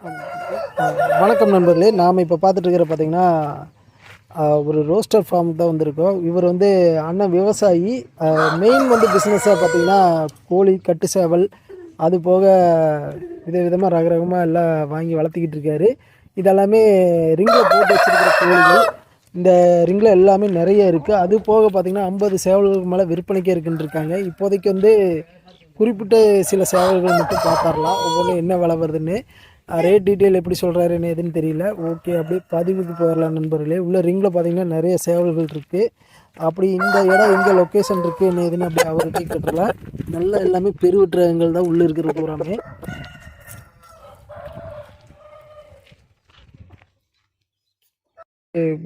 வணக்கம் நண்பர்களே. நாம் இப்போ பார்த்துட்டு இருக்கிற ஒரு ரோஸ்டர் ஃபார்ம் தான் வந்திருக்கோம். இவர் வந்து அண்ணன் விவசாயி. மெயின் வந்து பிஸ்னஸாக பார்த்திங்கன்னா கோழி கட்டு சேவல் அது போக வித விதமாக ரக ரகமாக எல்லாம் வாங்கி வளர்த்திக்கிட்டு இருக்காரு. இதெல்லாமே ரிங்கில் போட்டு வச்சிருக்கிற கோழிகள். இந்த ரிங்கில் எல்லாமே நிறைய இருக்குது அது போக பார்த்தீங்கன்னா ஐம்பது சேவல்களுக்கு மேலே விற்பனைக்கே இருக்குன்னு இருக்காங்க இப்போதைக்கு வந்து குறிப்பிட்ட சில சேவல்கள் மட்டும் பார்த்துடலாம் ஒவ்வொன்றும் என்ன விலை வருதுன்னு. ரேட் டீட்டெயில் எப்படி சொல்கிறாருன்னு எதுன்னு தெரியல. ஓகே அப்படியே பதிவுக்கு போயிடலாம் நண்பர்களே. உள்ள ரிங்கில் பார்த்தீங்கன்னா நிறைய சேவல்கள் இருக்குது அப்படி இந்த இடம் எங்கே லொக்கேஷன் இருக்குது என்ன எதுன்னு அப்படி அவர்கிட்ட கேட்டுடலாம். நல்ல எல்லாமே பெருவற்றங்கள் தான் உள்ளே இருக்கிற பூராமே.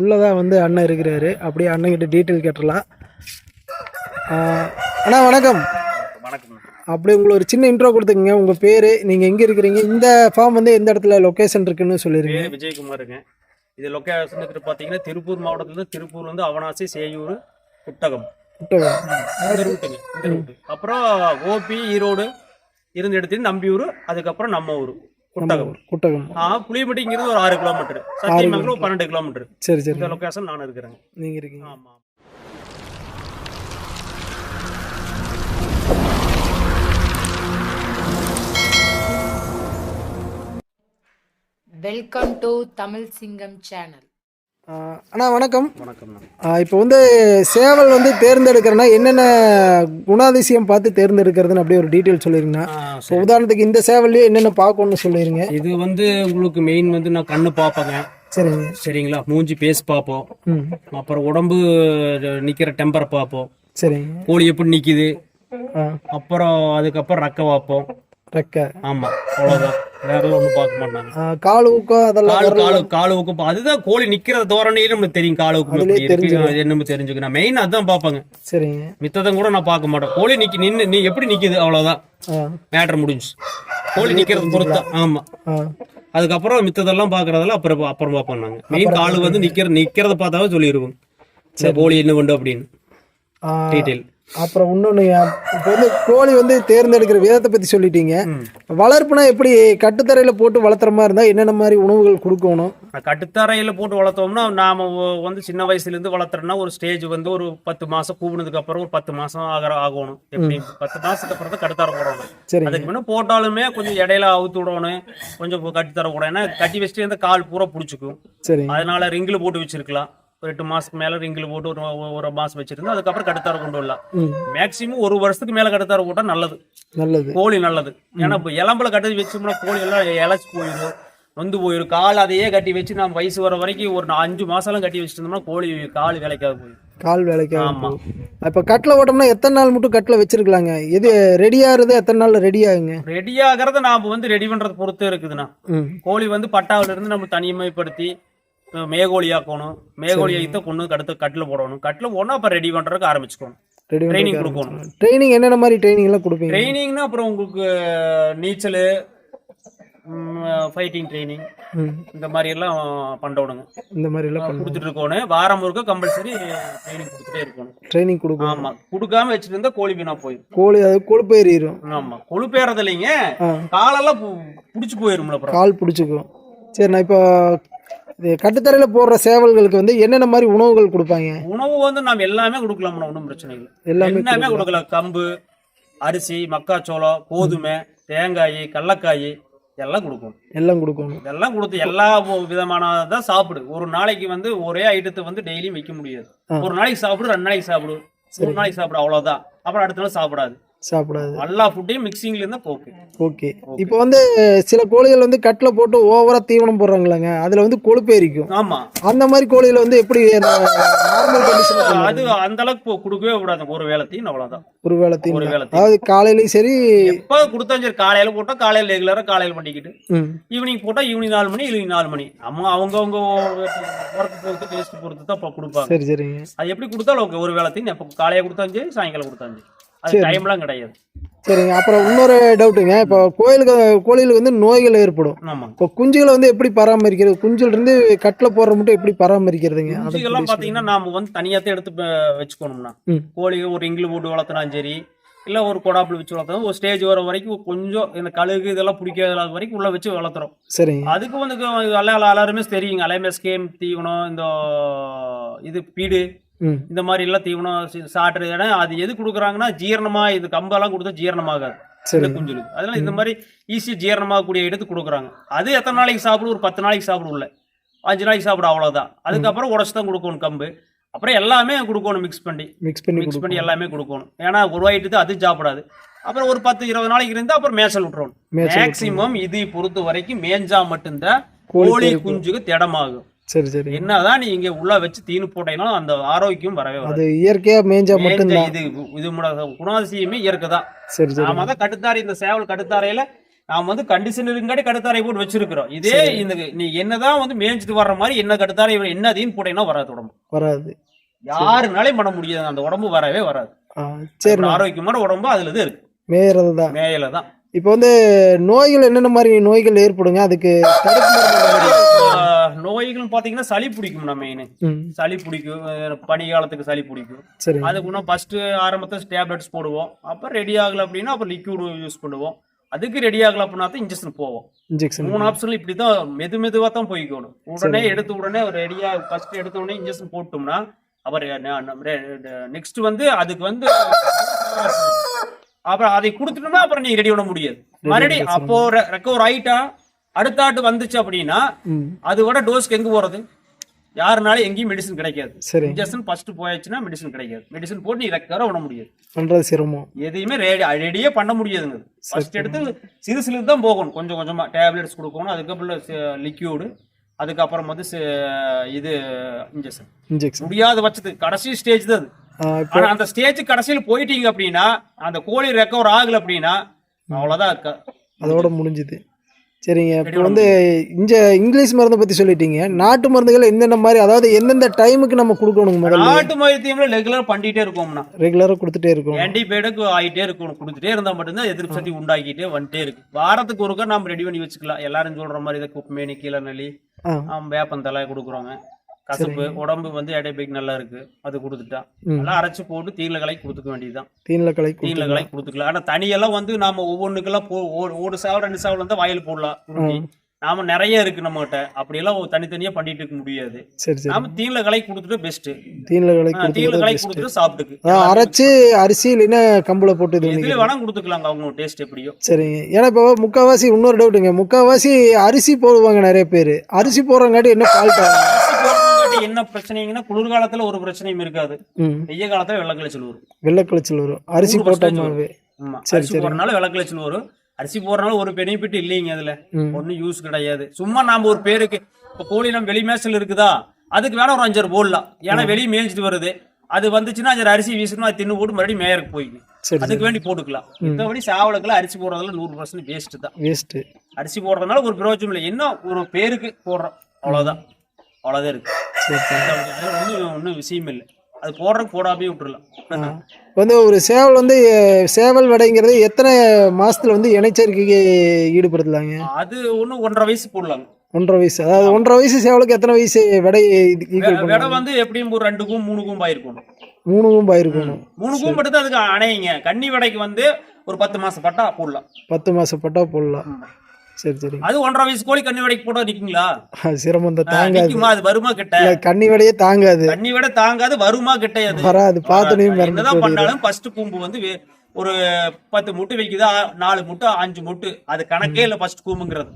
உள்ளதான் வந்து அண்ணன் இருக்கிறாரு. அப்படியே அண்ணன்கிட்ட டீட்டெயில் கேட்டுடலாம். அண்ணா வணக்கம். அப்படியே உங்களுக்கு ஒரு சின்ன இன்ட்ரோ கொடுத்துங்க உங்கள் பேர் நீங்கள் எங்கே இருக்கிறீங்க? இந்த ஃபார்ம் வந்து எந்த இடத்துல லொக்கேஷன் இருக்குன்னு சொல்லிடுங்க விஜயகுமாருங்க. இது லொக்கேஷன் பார்த்தீங்கன்னா திருப்பூர் மாவட்டத்துல திருப்பூர் வந்து அவனாசி சேயூர் இந்த ரூட்டு அப்புறம் ஓபி ஈரோடு இருந்த இடத்துல நம்பியூர் அதுக்கப்புறம் நம்ம ஊர் குட்டகம். குட்டகம். ஆ புளியம்பட்டிங்கிறது ஒரு ஆறு கிலோமீட்டர் சத்தியமங்கலம் பன்னெண்டு கிலோமீட்டர் சரி சரி. இந்த லொக்கேஷன் நான் இருக்கிறேங்க. நீங்கள் இருக்கீங்க. ஆமா. வெல்கம் டு தமிழ் சிங்கம் சேனல் அண்ணா வணக்கம். வணக்கம் இப்போ வந்து சேவல் வந்து தேர்ந்தெடுக்கிறேன்னா என்னென்ன குணாதிசயம் பார்த்து தேர்ந்தெடுக்கிறதுன்னு அப்படியே ஒரு டீட்டெயில் சொல்லிருங்கண்ணா. இப்போ உதாரணத்துக்கு இந்த சேவல்லையே என்னென்ன பார்க்கணும்னு சொல்லிடுங்க இது வந்து உங்களுக்கு மெயின் வந்து நான் கண்ணு பார்ப்பேங்க. சரிங்க. சரிங்களா? மூஞ்சி பேஸ் பார்ப்போம். ம். அப்புறம் உடம்பு நிக்கிற டெம்பர் பார்ப்போம். சரிங்க. கோழி எப்படி நிக்குது? ஆ. அப்புறம் அதுக்கப்புறம் ரக்க பார்ப்போம். ரெக்கை. ஆமா அவ்வளவுதான். வேற ஒண்ணும் பார்க்க மாட்டாங்க. ஆஹ் கால் ஊக்கம் அதெல்லாம் காலு அதுதான் கோழி நிக்கிற தோரணையில நமக்கு தெரியும் காலு ஊக்கம் எப்படி இருக்கு என்ன தெரிஞ்சுக்கணும் மெயின் அதான் பார்ப்பாங்க. சரிங்க. மித்ததும் கூட நான் பார்க்க மாட்டேன். கோழி நிக்கி நின்னு நீ எப்படி நிக்குது? அவ்வளவுதான். மேட்டர் முடிஞ்சு கோழி நிக்கிறது பொறுத்து. ஆமா. அதுக்கப்புறம் மித்ததெல்லாம் பாக்குறதெல்லாம் அப்புறம் அப்புறம் பார்ப்போம் நாங்க. மெயின் காலு வந்து நிக்கிற நிக்கிறத பார்த்தாவே சொல்லிடுவோம் கோழி என்ன வேண்டும் அப்படின்னு. டீட்டெயில் அப்புறம் இன்னொன்று இப்போ வந்து கோழி வந்து தேர்ந்தெடுக்கிற விதத்தை பற்றி சொல்லிட்டீங்க. வளர்ப்புனா எப்படி கட்டுத்தரையில் போட்டு வளர்த்துற மாதிரி இருந்தால் என்னென்ன மாதிரி உணவுகள் கொடுக்கணும்? கட்டுத்தரையில போட்டு வளர்த்தோம்னா நாம வந்து சின்ன வயசுல இருந்து வளர்த்துறோம்னா ஒரு ஸ்டேஜ் வந்து ஒரு பத்து மாசம் கூப்பினதுக்கு அப்புறம் ஒரு பத்து மாசம் ஆகிற ஆகணும். எப்படி பத்து மாசத்துக்கு அப்புறம் தான் கட்டுத்தர போடணும். சரிங்க அதுக்கு முன்ன போட்டாலுமே கொஞ்சம் இடையில அவுத்து விடணும். கொஞ்சம் கட்டித்தர கூட ஏன்னா கட்டி வச்சுட்டு இருந்த கால் பூரா பிடிச்சிக்கும். சரிங்க அதனால ரிங்கில் போட்டு வச்சிருக்கலாம். ஒரு எட்டு மாசத்துக்கு மேல ரிங்கில் போட்டு ஒரு ஒரு மாசம் வச்சிருந்து அதுக்கப்புறம் கட்டுத்தர கொண்டு வரலாம். மேக்சிமம் ஒரு வருஷத்துக்கு மேல கட்டுத்தர போட்டா நல்லது. நல்லது. கோழி நல்லது. ஏன்னா இப்போ இளம்பல கட்டி வச்சோம்னா கோழி எல்லாம் இழைச்சி போயிடும் வந்து போயிடும். கால் அதையே கட்டி வச்சு நம்ம வயசு வர வரைக்கும் ஒரு அஞ்சு மாசம்லாம் கட்டி வச்சுட்டு இருந்தோம்னா கோழி கால் வேலைக்காக போயிடும். கால் வேலைக்கு ஆமா. இப்போ கட்டில் ஓட்டோம்னா எத்தனை நாள் மட்டும் கட்டில் வச்சிருக்கலாங்க? இது ரெடி ஆகுறது எத்தனை நாள் ரெடி ஆகுங்க? ரெடி ஆகிறத நாம வந்து ரெடி பண்றது பொறுத்து இருக்குதுண்ணா. கோழி வந்து பட்டாவில இருந்து நம்ம தனிமைப்படுத்தி மேகோழி ஆகித்த கொண்டு கடுத்து கட்டில் போடணும். கட்டில் போடணும் அப்போ ரெடி பண்றதுக்கு ஆரம்பிச்சுக்கணும். ட்ரைனிங் கொடுக்கணும். ட்ரைனிங் என்னென்ன மாதிரி ட்ரைனிங்லாம் கொடுப்பீங்க? ட்ரைனிங்னா அப்புறம் உங்களுக்கு நீச்சல் ஃபைட்டிங் ட்ரைனிங் இந்த மாதிரி எல்லாம் பண்ணணுங்க இந்த மாதிரிலாம் பண்ண கொடுத்துட்டு இருக்கணும் வாரம் முழுக்க கம்பல்சரி ட்ரைனிங் கொடுத்துட்டே இருக்கணும். ட்ரைனிங் கொடுக்கணும். ஆமா. கொடுக்காம வச்சுட்டு இருந்தா கோழி வீணா போயிடும் கோழி அது கொழுப்பு ஏறிடும் ஆமா. கொழுப்பேறது இல்லைங்க ஆ. காலெல்லாம் புடிச்சு போயிரும்ல கால் பிடிச்சிக்கும். சரி நான் இப்போ இது கட்டுத்தரையில் போடுற சேவல்களுக்கு வந்து என்னென்ன மாதிரி உணவுகள் கொடுப்பாங்க? உணவு வந்து நாம் எல்லாமே கொடுக்கலாம் ஒன்றும் பிரச்சனை இல்லை. எல்லாமே எல்லாமே கொடுக்கலாம். கம்பு அரிசி மக்காச்சோளம் கோதுமை தேங்காய் கடலக்காய் எல்லாம் கொடுக்கணும். எல்லாம் கொடுக்கணும். இதெல்லாம் கொடுத்து எல்லா விதமான தான் சாப்பிடு. ஒரு நாளைக்கு வந்து ஒரே ஐட்டத்தை வந்து டெய்லியும் வைக்க முடியாது. ஒரு நாளைக்கு சாப்பிடு ரெண்டு நாளைக்கு சாப்பிடு. ஒரு நாளைக்கு சாப்பிடு அவ்வளவுதான். அப்புறம் அடுத்த நாள் சாப்பிடாது. சாப்பிடாது. எல்லா ஃபுட்டையும் மிக்சிங்ல இருந்தா போக்கு ஓகே இப்போ வந்து சில கோழிகள் வந்து கட்டில் போட்டு ஓவரா தீவனம் போடுறாங்களாங்க. அதில் வந்து கொழுப்பு ஏறிக்கும் ஆமா. அந்த மாதிரி கோழிகளை வந்து எப்படி நார்மல் கண்டிஷன் அது அந்த அளவுக்கு கொடுக்கவே கூடாது. ஒரு வேலைத்தையும் அவ்வளவுதான். ஒரு வேளை ஒரு தீவனம். வேலைத்தையும் அதாவது காலையிலையும் சரி எப்ப கொடுத்தா சரி காலையில போட்டா காலையில ரெகுலரா காலையில பண்ணிக்கிட்டு ஈவினிங் போட்டா ஈவினிங் நாலு மணி ஈவினிங் நாலு மணி. அவங்க அவங்கவுங்க ஒர்க் பொறுத்து டேஸ்ட் பொறுத்து தான் கொடுப்பாங்க. சரி சரிங்க. அது எப்படி கொடுத்தாலும் ஒரு வேலைத்தையும் எப்போ காலையில கொடுத்தாலும் சரி சாயங்காலம் கொடுத்தாலும் சரி. அது டைம்லாம் கிடையாது. சரிங்க. அப்புறம் இன்னொரு டவுட்டுங்க இப்போ கோயிலுக்கு கோழிகளுக்கு வந்து நோய்கள் ஏற்படும். ஆமா இப்போ குஞ்சுகளை வந்து எப்படி பராமரிக்கிறது? குஞ்சுல இருந்து கட்டில் போடுற மட்டும் எப்படி பராமரிக்கிறதுங்க? அதை குஞ்சுகள்லாம் பாத்தீங்கன்னா நாம வந்து தனியாத்தான் எடுத்து ப- வச்சுக்கணும்னா. கோழி ஒரு இங்கிலு போட்டு வளர்த்தினாலும் சரி இல்ல ஒரு கொடாப்புல வச்சு வளர்த்தோம் ஒரு ஸ்டேஜ் வர வரைக்கும் கொஞ்சம் இந்த கழுகு இதெல்லாம் பிடிக்காத வரைக்கும் உள்ள வச்சு வளர்த்துறோம். சரிங்க. அதுக்கு வந்து எல்லா எல்லாருமே தெரியுங்க. அலைமெஸ்கேம் தீவனம் இந்த இது பீடு இந்த மாதிரி எல்லாம் தீவனம் சி- சாட்டுற இடம் அது எது கொடுக்குறாங்கன்னா ஜீரணமா இது கம்பெல்லாம் கொடுத்தா ஜீரணமாகாது. குஞ்சுலுக்கு அதனால இந்த மாதிரி ஈஸியாக ஜீரணமாகக்கூடிய எடுத்து கொடுக்குறாங்க. அது எத்தனை நாளைக்கு சாப்பிடும்? ஒரு பத்து நாளைக்கு சாப்பிடும் உள்ள. அஞ்சு நாளைக்கு சாப்பிடும் அவ்வளோதான் அதுக்கப்புறம் உடச்சு தான் கொடுக்கணும் கம்பு. அப்புறம் எல்லாமே கொடுக்கணும் மிக்ஸ் பண்ணி. மிக்ஸ் பண்ணி மிக்ஸ் பண்ணி எல்லாமே கொடுக்கணும். ஏன்னா உருவாயிட்டு அது சாப்பிடாது. அப்புறம் ஒரு பத்து இருபது நாளைக்கு இருந்தால் அப்புறம் மேய்ச்சல் விட்டுறணும். மேக்சிமம் இது பொறுத்த வரைக்கும் மேஞ்சா மட்டும்தான் கோழி. குஞ்சுக்கு திடமாகும். சரி சரி. என்னதான் நீங்க உள்ள வச்சு தீனு போட்டீங்கன்னா அந்த ஆரோக்கியம் வரவே அது இயற்கையா மேஞ்ச மட்டும்தான். இது இது குணாதிசயமே இயற்கை தான் சரி சரி. நாம தான் கட்டுத்தாரை இந்த சேவல் கட்டுத்தாரையில நாம வந்து கண்டிஷன் இருங்காட்டி கட்டுத்தாரை போட்டு வச்சிருக்கிறோம். இதே இந்த நீ என்னதான் வந்து மேய்ஞ்சிட்டு வர்ற மாதிரி என்ன கட்டுத்தாரை இவர் என்ன தீன் போட்டீங்கன்னா வராது உடம்பு. வராது. யாருனாலையும் பண்ண முடியாது. அந்த உடம்பு வரவே வராது. சரி ஆரோக்கியமான உடம்பு அதுல இது இருக்கு. மேயறது தான் மேயில தான் இப்போ வந்து நோய்கள் என்னென்ன மாதிரி நோய்கள் ஏற்படுங்க? அதுக்கு தடுப்பு நோய்கள் பாத்தீங்கன்னா சளி பிடிக்கும் நம்ம மெயின் சளி பிடிக்கும் பனி காலத்துக்கு சளி பிடிக்கும். அதுக்கு இன்னும் ஃபர்ஸ்ட் ஆரம்பத்தில் டேப்லெட்ஸ் போடுவோம். அப்புறம் ரெடி ஆகல அப்படின்னா அப்புறம் லிக்யூட் யூஸ் பண்ணுவோம். அதுக்கு ரெடி ஆகல அப்படின்னா தான் இன்ஜெக்ஷன் போவோம். இன்ஜெக்ஷன் மூணு ஆப்ஷன்ல இப்படி தான் மெது மெதுவாக தான் போய்க்கணும். உடனே எடுத்த உடனே ரெடியா ஃபர்ஸ்ட் எடுத்த உடனே இன்ஜெக்ஷன் போட்டோம்னா அப்புறம் நெக்ஸ்ட் வந்து அதுக்கு வந்து அப்புறம் அதை கொடுத்துட்டோம்னா அப்புறம் நீ ரெடி பண்ண முடியாது. மறுபடியும் அப்போ ரெக்கவர் ஆயிட்டா அடுத்த ஆட்டு வந்துச்சு அப்படின்னா அது விட டோஸ்க்கு எங்க போறது? யாருனாலும் எங்கேயும் மெடிசன் கிடைக்காது. சரி. இன்ஜெக்ஷன் ஃபர்ஸ்ட் போயாச்சுன்னா மெடிசன் கிடைக்காது. மெடிசன் போட்டு நீ ரெக்கவர விட முடியாது. பண்றது சிரமம். எதையுமே ரெடி ரெடியே பண்ண முடியாதுங்க. ஃபர்ஸ்ட் எடுத்து சிறு சிறு தான் போகணும். கொஞ்சம் கொஞ்சமா டேப்லெட்ஸ் கொடுக்கணும். அதுக்கப்புறம் லிக்யூடு அதுக்கப்புறம் வந்து இது இன்ஜெக்ஷன் இன்ஜெக்ஷன் முடியாத பட்சத்துக்கு கடைசி ஸ்டேஜ் தான் அது. ஆனா அந்த ஸ்டேஜ் கடைசியில் போயிட்டீங்க அப்படின்னா அந்த கோழி ரெக்கவர் ஆகல அப்படின்னா அவ்வளவுதான் இருக்கா அதோட முடிஞ்சுது. சரிங்க. இப்போ வந்து இங்க இங்கிலீஷ் மருந்தை பத்தி சொல்லிட்டீங்க. நாட்டு மருந்துகள் எந்தெந்த மாதிரி அதாவது எந்தெந்த டைமுக்கு நம்ம கொடுக்கணும் முதல்ல? நாட்டு வைத்தியம்ல ரெகுலர் பண்ணிட்டே இருக்கோம்னா ரெகுலராக கொடுத்துட்டே இருக்கணும் ஆன்டிபயோட்டிக் ஆகிட்டே இருக்கணும் கொடுத்துட்டே இருந்தா மட்டும்தான் எதிர்ப்பு சக்தி உண்டாக்கிட்டே வந்துட்டே இருக்கு. வாரத்துக்கு ஒருக்கா நம்ம ரெடி பண்ணி வச்சுக்கலாம். எல்லாரும் சொல்ற மாதிரி இதை குப்பமேனி கீழே ஆம், வேப்பந்தலை கொடுக்குறோங்க கசப்பு உடம்பு வந்து எடைபைக் நல்லா இருக்கு. அது கொடுத்துட்டா. நல்லா அரைச்சு போட்டு தீல கலை கொடுத்துக்க வேண்டியதுதான். தீனில கலை கொடுத்து கலை கொடுத்துக்கலாம். ஆனா தனியெல்லாம் வந்து நாம ஒவ்வொன்றுக்கெல்லாம் போ ஒரு- சேவல் ரெண்டு சேவல் வந்து வயல் போடலாம். நாம நிறைய இருக்கு நம்ம கிட்ட அப்படியெல்லாம் ஒரு தனித்தனியா பண்ணிட்டு இருக்க முடியாது. நாம தீல கலை கொடுத்துட்டு பெஸ்ட் தீனில கலை கொடுத்துக்கிறது கலை கொடுத்துட்டு சாப்பிட்டுக்கு. அரைச்சு அரிசி இல்லைன்னா கம்புல போட்டு இது எதுல பண்ணிக்கலாம். வேணா கொடுத்துக்கலாங்க அவங்க டேஸ்ட் எப்படியோ. சரிங்க. ஏன்னா இப்போ முக்கால்வாசி இன்னொரு டவுட்டுங்க முக்கால்வாசி அரிசி போடுவாங்க நிறைய பேர். அரிசி போடுறங்காட்டி என்ன ஃபால்ட் ஆகும் என்ன பிரச்சனைங்கன்னா குளிர்காலத்துல ஒரு பிரச்சனையும் இருக்காது. வெய்ய காலத்துல வெள்ளக்கலைச்சல் வரும். வெள்ளைக்கழிச்சல் வரும். அரிசி சரி, அரிசி போடுறதுனால வரும். அரிசி போடுறதுனால ஒரு பெனிஃபிட் இல்லைங்க அதுல. ம். ஒன்றும் யூஸ் கிடையாது. சும்மா நாம ஒரு பேருக்கு இப்போ கோழி நம்ம வெளி மேய்ச்சல் இருக்குதா? அதுக்கு வேணா ஒரு அஞ்சாறு போடலாம். ஏன்னா வெளியே மேய்ச்சிட்டு வருது. அது வந்துச்சுன்னா அஞ்சாறு அரிசி வீசணும் அது தின்னு போட்டு மறுபடியும் மேயருக்கு சரி அதுக்கு வேண்டி போட்டுக்கலாம். மத்தபடி சாவலுக்குலாம் அரிசி போடுறதுல நூறு பர்சன்ட் வேஸ்ட் தான். வேஸ்ட்டு அரிசி போடுறதுனால ஒரு பிரயோஜனம் இல்லை. என்ன ஒரு பேருக்கு போடுறோம். அவ்வளவுதான். அவ்வளவுதான் இருக்கு. ஒன்றும் ஒன்றும் விஷயம் இல்லை. அது போடுறதுக்கு போடாமே விட்டுறலாம். வந்து ஒரு சேவல் வந்து சேவல் வடைங்கிறது எத்தனை மாசத்துல வந்து இணைச்சேர்க்கைக்கு ஈடுபடுத்தலாங்க? அது ஒன்றும் ஒன்றரை வயசு போடலாங்க. ஒன்றரை வயசு. அதாவது ஒன்றரை வயசு சேவலுக்கு எத்தனை வயசு விடை விடை வந்து எப்படியும் ஒரு ரெண்டுக்கும் மூணுக்கும் பாயிருக்கணும் மூணுக்கும் பாயிருக்கணும் மூணுக்கும் தான் அதுக்கு அணையுங்க. கன்னி விடைக்கு வந்து ஒரு பத்து மாசம் பட்டா போடலாம். பத்து மாசம் பட்டா போடலாம். சரி சரி. அது ஒன்றரை வயசு கோழி கன்னி விடைக்கு போட்டா நிக்குங்களா? சிரமம் தாங்காது. அது வருமா கிட்ட? கன்னி விடையே தாங்காது. கன்னி விட தாங்காது வருமா கிட்ட அது? வராது பார்த்தனையும் மறந்து என்னதான் பண்ணாலும் ஃபர்ஸ்ட் கூம்பு வந்து ஒரு பத்து முட்டு வைக்குதா நாலு முட்டு அஞ்சு முட்டு. அது கணக்கே இல்ல ஃபர்ஸ்ட் கூம்புங்கிறது.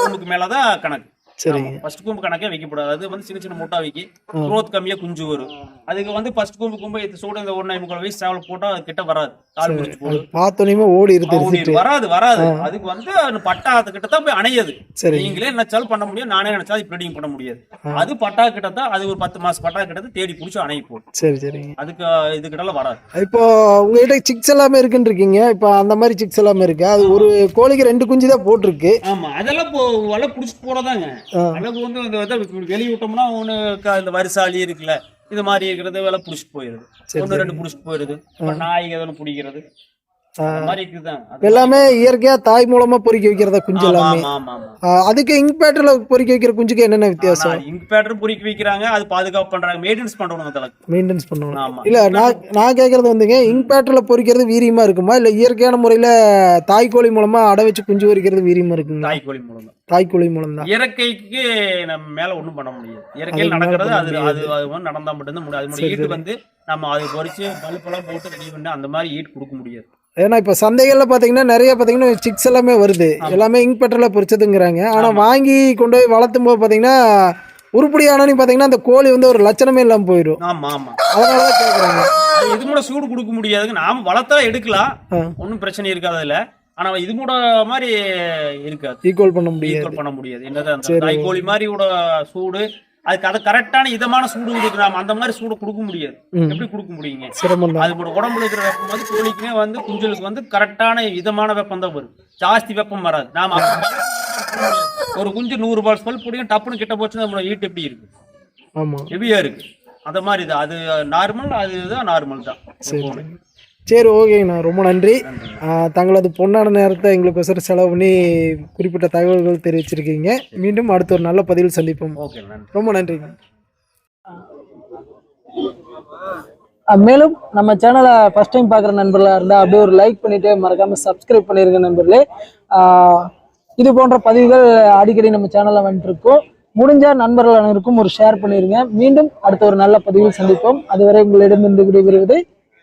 கூம்புக்கு மேலதான் கணக்கு. சரிங்க. ஃபர்ஸ்ட் கூம்பு கணக்கே வைக்கப்படாது. அது வந்து சின்ன சின்ன முட்டா வைக்கி growth கம்மியா குஞ்சு வரும். அதுக்கு வந்து ஃபர்ஸ்ட் கூம்பு கூம்பு இது சூட இந்த ஒன்னு முக்கால் வயசு சேவல் போட்டா அது கிட்ட வராது. கால் முடிச்சு போடு பார்த்தோன்னே ஓடி இரு தெரிஞ்சுட்டு வராது வராது. அதுக்கு வந்து பட்டா கிட்ட தான் போய் அணையுது. சரி. நீங்களே நினைச்சாலும் பண்ண முடியும். நானே நினைச்சாலும் ப்ரீடிங் பண்ண முடியாது. அது பட்டா கிட்ட தான் அது ஒரு பத்து மாசம் பட்டா கிட்ட தேடி புடிச்சு அணைய போடும். சரி சரிங்க. அதுக்கு இது கிட்டலாம் வராது. இப்போ உங்ககிட்ட சிக்ஸ் எல்லாமே இருக்குன்னு இருக்கீங்க. இப்போ அந்த மாதிரி சிக்ஸ் எல்லாமே இருக்கு? அது ஒரு கோழிக்கு ரெண்டு குஞ்சு தான் போட்டிருக்கு. ஆமா. அதெல்லாம் வலை புடிச்சிட்டு போறதாங்க. அளவு வந்து இந்த இதை வெளிய விட்டோம்னா ஒண்ணு க- இந்த வரிசாலி இருக்குல்ல இது மாதிரி இருக்கிறது வேலை புடிச்சிட்டு போயிருது ஒண்ணு ரெண்டு புடிச்சிட்டு போயிருது நாய்க்கு எதனா பிடிக்கிறது. எல்லாமே இயற்கையா தாய் மூலமா பொறிக்க வைக்கிறதா குஞ்சு எல்லாமே? அதுக்கு இங்க் பேட்டர்ல பொறிக்க வைக்கிற குஞ்சுக்கு என்னென்ன வித்தியாசம்? இங்க் பேட்டர் பொறிக்க வைக்கிறாங்க அது பாதுகாப்பு பண்றாங்க மெயின்டெனன்ஸ் பண்றவங்க மெயின்டெனன்ஸ் ஆமா. இல்ல நான் நான் கேக்குறது வந்துங்க இங்க் பேட்டர்ல பொறிக்கிறது வீரியமா இருக்குமா? இல்ல இயற்கையான முறையில தாய்க்கோழி மூலமா அடை வச்சு குஞ்சு பொறிக்கிறது வீரியமா இருக்குங்களா? தாய்க்கோழி மூலம் தான் தாய்க்கோழி மூலம் தான் இயற்கைக்கு நம்ம மேல ஒண்ணும் பண்ண முடியாது. இயற்கையில் நடக்கிறது அது. அது அது நடந்தா மட்டும்தான் முடியும். அது ஈட்டு. வந்து நம்ம அது பொறிச்சு பல்பெல்லாம் போட்டு ரெடி பண்ணி அந்த மாதிரி ஈட்டு கொடுக்க முடியாது. ஏன்னா இப்ப சந்தைகள்ல பாத்தீங்கன்னா நிறைய பாத்தீங்கன்னா சிக்ஸ் எல்லாமே வருது. எல்லாமே இங்க் பேட்டர்ல பொறிச்சதுங்கிறாங்க ஆனா ஆமா. வாங்கி கொண்டு போய் வளர்த்தும் போது பாத்தீங்கன்னா உருப்படியானு பாத்தீங்கன்னா அந்த கோழி வந்து ஒரு லட்சணமே இல்லாம போயிடும். ஆமா ஆமா. அதனாலதான் கேக்குறாங்க. அது இது கூட சூடு கொடுக்க முடியாதுங்க. நாம வளர்த்தா எடுக்கலாம். ஒன்றும் பிரச்சனை இருக்காது அதுல. ஆனா இது கூட மாதிரி இருக்காது. ஈக்குவல் பண்ண முடியாது. ஈக்குவல் பண்ண முடியாது. என்னதான். தாய்க்கோழி மாதிரி கூட சூடு. அதுக்கு அது கரெக்டான இதமான சூடு நாம அந்த மாதிரி சூடு கொடுக்க முடியாது. எப்படி கொடுக்க முடியுங்க? அது உடம்புல இருக்கிற வெப்பம் வந்து கோழிக்குமே வந்து குஞ்சலுக்கு வந்து கரெக்டான இதமான வெப்பம் தான் வரும். ஜாஸ்தி வெப்பம் வராது. நாம ஒரு குஞ்சு நூறு பல் பிடிக்கும் டப்புன்னு கிட்ட போச்சுன்னா நம்மளோட ஈட்டு எப்படி இருக்கு? ஆமா. ஹெவியா இருக்கு. அந்த மாதிரி தான். அது நார்மல் அதுதான் நார்மல் தான். சரி ஓகேங்கண்ணா ரொம்ப நன்றி. தங்களது பொன்னான நேரத்தை எங்களுக்கோசரம் செலவு பண்ணி குறிப்பிட்ட தகவல்கள் தெரிவிச்சிருக்கீங்க. மீண்டும் அடுத்த ஒரு நல்ல பதிவில் சந்திப்போம். ஓகே ரொம்ப நன்றிங்க மேலும் நம்ம சேனலை ஃபஸ்ட் டைம் பார்க்குற நண்பர்களாக இருந்தால் அப்படியே ஒரு லைக் பண்ணிட்டு மறக்காமல் சப்ஸ்கிரைப் பண்ணிருங்க நண்பர்களே. இது போன்ற பதிவுகள் அடிக்கடி நம்ம சேனலில் வந்துட்டு இருக்கோம் முடிஞ்ச நண்பர்கள் அனைவருக்கும் ஒரு ஷேர் பண்ணிருங்க. மீண்டும் அடுத்த ஒரு நல்ல பதிவில் சந்திப்போம். அதுவரை உங்களிடமிருந்து விடைபெறுவது